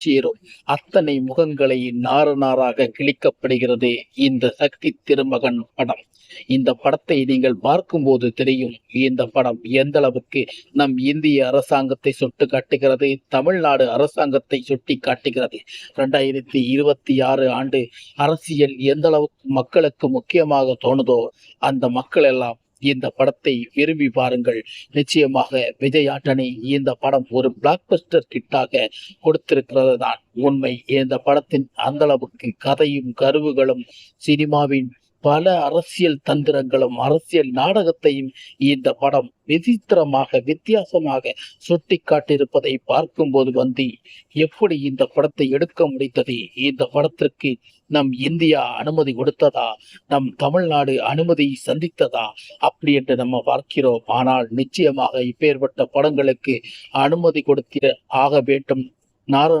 சேரும் அத்தனை முகங்களை நாறு நாராக கிழிக்கப்படுகிறது இந்த சக்தி திருமகன் படம். இந்த படத்தை நீங்கள் பார்க்கும்போது தெரியும் இந்த படம் எந்த அளவுக்கு நம் இந்திய அரசாங்கத்தை சுட்டு காட்டுகிறது தமிழ்நாடு அரசாங்கத்தை சுட்டி காட்டுகிறது. ரெண்டாயிரத்தி இருபத்தி ஆறு ஆண்டு அரசியல் எந்த அளவுக்கு மக்களுக்கு முக்கியமாக தோணுதோ அந்த மக்கள் எல்லாம் இந்த படத்தை விரும்பி பாருங்கள். நிச்சயமாக விஜய் ஆண்டனி இந்த படம் ஒரு பிளாக்பஸ்டர் கிட்டாக கொடுத்திருக்கிறது தான் உண்மை இந்த படத்தின் அந்தளவுக்கு கதையும் கருவுகளும் சினிமாவின் பல அரசியல் தந்திரங்களும் அரசியல் நாடகத்தையும் இந்த படம் விசித்திரமாக வித்தியாசமாக சுட்டி காட்டியிருப்பதை பார்க்கும்போது வந்து எப்படி இந்த படத்தை எடுக்க முடிந்தது? இந்த படத்திற்கு நம் இந்தியா அனுமதி கொடுத்ததா? நம் தமிழ்நாடு அனுமதி சந்தித்ததா? அப்படி என்று நம்ம பார்க்கிறோம். ஆனால் நிச்சயமாக இப்பேற்பட்ட படங்களுக்கு அனுமதி கொடுத்திட ஆக வேண்டும். நார